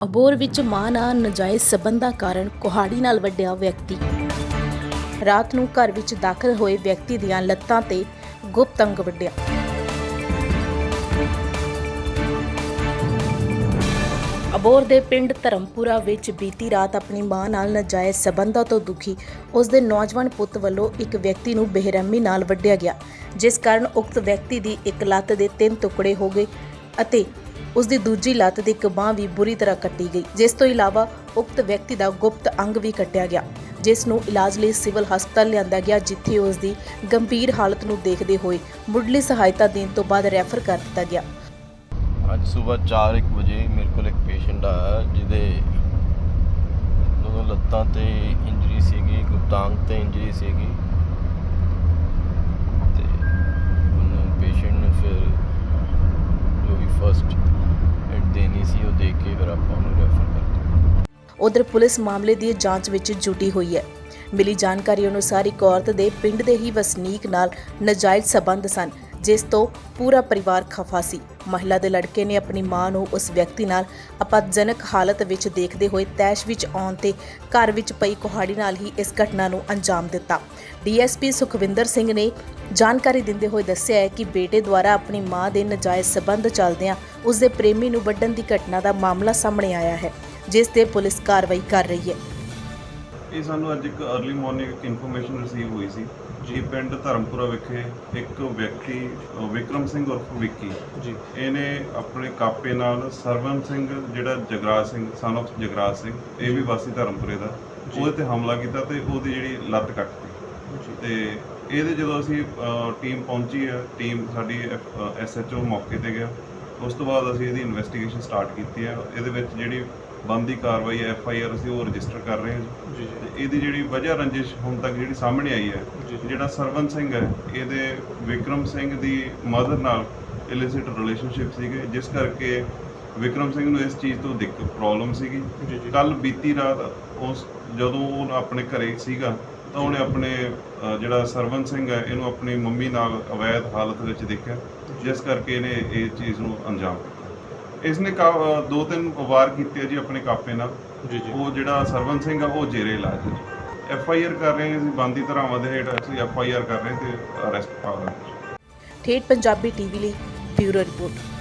ਅਬੋਰ ਵਿੱਚ ਮਾਂ ਨਾਲ ਨਜਾਇਜ਼ ਸਬੰਧਾਂ ਕਾਰਨ ਕੁਹਾੜੀ ਨਾਲ ਵੱਢਿਆ ਵਿਅਕਤੀ। ਰਾਤ ਨੂੰ ਘਰ ਵਿੱਚ ਦਾਖਲ ਹੋਏ ਵਿਅਕਤੀ ਦੀਆਂ ਲੱਤਾਂ ਤੇ ਗੁਪਤ ਅੰਗ ਵੱਢਿਆ ਅਬੋਰ ਦੇ ਪਿੰਡ ਧਰਮਪੁਰਾ ਵਿੱਚ ਬੀਤੀ ਰਾਤ ਆਪਣੀ ਮਾਂ ਨਾਲ ਨਜਾਇਜ਼ ਸਬੰਧਾਂ ਤੋਂ ਦੁਖੀ ਉਸ ਦੇ ਨੌਜਵਾਨ ਪੁੱਤ ਵੱਲੋਂ ਇੱਕ ਵਿਅਕਤੀ ਨੂੰ ਬੇਰਹਿਮੀ ਨਾਲ ਵੱਢਿਆ ਗਿਆ, ਜਿਸ ਕਾਰਨ ਉਕਤ ਵਿਅਕਤੀ ਦੀ ਇੱਕ ਲੱਤ ਦੇ ਤਿੰਨ ਟੁਕੜੇ ਹੋ ਗਏ ਅਤੇ ਉਸ ਦੀ ਦੂਜੀ ਲੱਤ ਦੀ ਇੱਕ ਬਾਂਹ ਵੀ ਬੁਰੀ ਤਰ੍ਹਾਂ ਕੱਟੀ ਗਈ। ਜਿਸ ਤੋਂ ਇਲਾਵਾ ਉਕਤ ਵਿਅਕਤੀ ਦਾ ਗੁਪਤ ਅੰਗ ਵੀ ਕੱਟਿਆ ਗਿਆ। ਜਿਸ ਨੂੰ ਇਲਾਜ ਲਈ ਸਿਵਲ ਹਸਪਤਾਲ ਲਿਆਂਦਾ ਗਿਆ, ਜਿੱਥੇ ਉਸ ਦੀ ਗੰਭੀਰ ਹਾਲਤ ਨੂੰ ਦੇਖਦੇ ਹੋਏ ਮੁੱਢਲੀ ਸਹਾਇਤਾ ਦੇਣ ਤੋਂ ਬਾਅਦ ਰੈਫਰ ਕਰ ਦਿੱਤਾ ਗਿਆ। ਅੱਜ ਸਵੇਰ 4:00 ਵਜੇ ਮੇਰੇ ਕੋਲ ਇੱਕ ਪੇਸ਼ੈਂਟ ਆਇਆ, ਜਿਹਦੇ ਦੋਨੋਂ ਲੱਤਾਂ ਤੇ ਇੰਜਰੀ ਸੀਗੀ ਗੁਪਤਾਂਗ ਤੇ ਇੰਜਰੀ ਸੀਗੀ ਤੇ ਉਹਨੂੰ ਪੇਸ਼ੈਂਟ ਨੂੰ ਫਿਰ ਜੋ ਵੀ ਫਰਸਟ ਐਡ ਦੇਣੀ ਸੀ ਉਹ ਦੇ ਕੇ ਫਿਰ ਆਪਾਂ ਉਹਨੂੰ ਰੈਫਰ ਕਰਤਾ ਉਧਰ ਪੁਲਿਸ ਮਾਮਲੇ ਦੀ ਜਾਂਚ ਵਿੱਚ ਜੁਟੀ ਹੋਈ ਹੈ। ਮਿਲੀ ਜਾਣਕਾਰੀ ਅਨੁਸਾਰ ਇੱਕ ਔਰਤ ਦੇ ਪਿੰਡ ਦੇ ਹੀ ਵਸਨੀਕ ਨਾਲ ਨਾਜਾਇਜ਼ ਸਬੰਧ ਸਨ, ਜਿਸ ਤੋਂ ਪੂਰਾ ਪਰਿਵਾਰ ਖਫਾ ਸੀ। ਮਹਿਲਾ ਦੇ ਲੜਕੇ ਨੇ ਆਪਣੀ ਮਾਂ ਨੂੰ ਉਸ ਵਿਅਕਤੀ ਨਾਲ ਆਪਤਜਨਕ ਹਾਲਤ ਵਿੱਚ ਦੇਖਦੇ ਹੋਏ ਤੈਸ਼ ਵਿੱਚ ਆਉਣ ਤੇ ਘਰ ਵਿੱਚ ਪਈ ਕੁਹਾੜੀ ਨਾਲ ਹੀ ਇਸ ਘਟਨਾ ਨੂੰ ਅੰਜਾਮ ਦਿੱਤਾ। ਡੀਐਸਪੀ ਸੁਖਵਿੰਦਰ ਸਿੰਘ ਨੇ ਜਾਣਕਾਰੀ ਦਿੰਦੇ ਹੋਏ ਦੱਸਿਆ ਹੈ ਕਿ ਬੇਟੇ ਦੁਆਰਾ ਆਪਣੀ ਮਾਂ ਦੇ ਨਾਜਾਇਜ਼ ਸਬੰਧ ਚੱਲਦਿਆਂ ਉਸ ਦੇ ਪ੍ਰੇਮੀ ਨੂੰ ਵੱਢਣ ਦੀ ਘਟਨਾ ਦਾ ਮਾਮਲਾ ਸਾਹਮਣੇ ਆਇਆ ਹੈ। ਜਿਸ ਤੇ ਪੁਲਿਸ ਕਾਰਵਾਈ ਕਰ ਰਹੀ ਹੈ। ਇਹ ਸਾਨੂੰ ਅੱਜ ਇੱਕ अर्ਲੀ ਮਾਰਨਿੰਗ ਇੱਕ ਇਨਫੋਰਮੇਸ਼ਨ ਰਿਸੀਵ ਹੋਈ ਸੀ। ਜੀ ਪਿੰਡ ਧਰਮਪੁਰਾ ਵਿਖੇ ਇੱਕ ਵਿਅਕਤੀ ਅ, ਵਿਕਰਮ ਸਿੰਘ ਉਰਫ ਵਿੱਕੀ ਜੀ। ਇਹਨੇ ਆਪਣੇ ਕਾਪੇ ਨਾਲ ਸਰਵਨ ਸਿੰਘ ਜਿਹੜਾ ਜਗਰਾਜ ਸਿੰਘ ਸਨ of ਜਗਰਾਜ ਸਿੰਘ ਇਹ ਵੀ ਵਾਸੀ ਧਰਮਪੁਰੇ ਦਾ ਜੀ। ਉਹਦੇ ਤੇ ਹਮਲਾ ਕੀਤਾ ਤੇ ਉਹਦੀ ਜਿਹੜੀ ਲੱਤ ਕੱਟਤੀ ਜੀ। ਤੇ ਇਹਦੇ ਜਦੋਂ ਅਸੀਂ ਟੀਮ ਪਹੁੰਚੀ ਹੈ ਟੀਮ ਸਾਡੀ ਐਸਐਚਓ ਮੌਕੇ ਤੇ ਗਿਆ ਉਸ ਤੋਂ ਬਾਅਦ ਅਸੀਂ ਇਹਦੀ ਇਨਵੈਸਟੀਗੇਸ਼ਨ ਸਟਾਰਟ ਕੀਤੀ ਹੈ। ਇਹਦੇ ਵਿੱਚ ਜਿਹੜੀ ਬੰਦੀ ਕਾਰਵਾਈ ਐਫ ਆਈ ਆਰ ਅਸੀਂ ਉਹ ਰਜਿਸਟਰ ਕਰ ਰਹੇ ਹਾਂ ਜੀ। ਤੇ ਇਹਦੀ ਜਿਹੜੀ ਵਜ੍ਹਾ ਰੰਜਿਸ਼ ਹੁਣ ਤੱਕ ਜਿਹੜੀ ਸਾਹਮਣੇ ਆਈ ਹੈ। ਜਿਹੜਾ ਸਰਵਨ ਸਿੰਘ ਹੈ ਇਹਦੇ ਵਿਕਰਮ ਸਿੰਘ ਦੀ ਮਦਰ ਨਾਲ ਇਲਿਸਿਟ ਰਿਲੇਸ਼ਨਸ਼ਿਪ ਸੀਗੇ ਜਿਸ ਕਰਕੇ ਵਿਕਰਮ ਸਿੰਘ ਨੂੰ ਇਸ ਚੀਜ਼ ਤੋਂ ਦਿੱਕਤ ਪ੍ਰੋਬਲਮ ਸੀਗੀ। ਕੱਲ ਬੀਤੀ ਰਾਤ ਉਸ ਜਦੋਂ ਉਹ ਆਪਣੇ ਘਰੇ ਸੀਗਾ ਤਾਂ ਉਹਨੇ ਆਪਣੇ ਜਿਹੜਾ ਸਰਵਨ ਸਿੰਘ ਹੈ ਇਹਨੂੰ ਆਪਣੀ ਮੰਮੀ ਨਾਲ ਅਵੈਧ ਹਾਲਤ ਵਿੱਚ ਦੇਖਿਆ ਜਿਸ ਕਰਕੇ ਇਹਨੇ ਇਹ ਚੀਜ਼ ਨੂੰ ਅੰਜਾਮ ਦਿੱਤਾ। ਇਸਨੇ ਕਾ- ਅ, ਦੋ ਤਿੰਨ ਵਾਰ ਕੀਤੇ ਆ ਜੀ ਆਪਣੇ ਕਾਪੇ ਨਾਲ। ਜੀ ਜੀ। ਉਹ ਜਿਹੜਾ ਸਰਵਨ ਸਿੰਘ ਆ ਉਹ ਜੇਰੇ ਇਲਾਜ ਹੈ ਐਫ ਆਈ ਆਰ ਕਰ ਰਹੇ ਹਾਂ ਅਸੀਂ ਬੰਦੀ ਧਾਰਾਵਾਂ ਦੇ ਹੇਠ ਅਸੀਂ ਐਫ ਆਈ ਆਰ ਕਰ ਰਹੇ ਤੇ ਅਰੈਸਟ ਪਾ ਰਹੇ ਹਾਂ ਠੇਠ ਪੰਜਾਬੀ ਟੀਵੀ ਲਈ ਬਿਊਰੋ ਰਿਪੋਰਟ।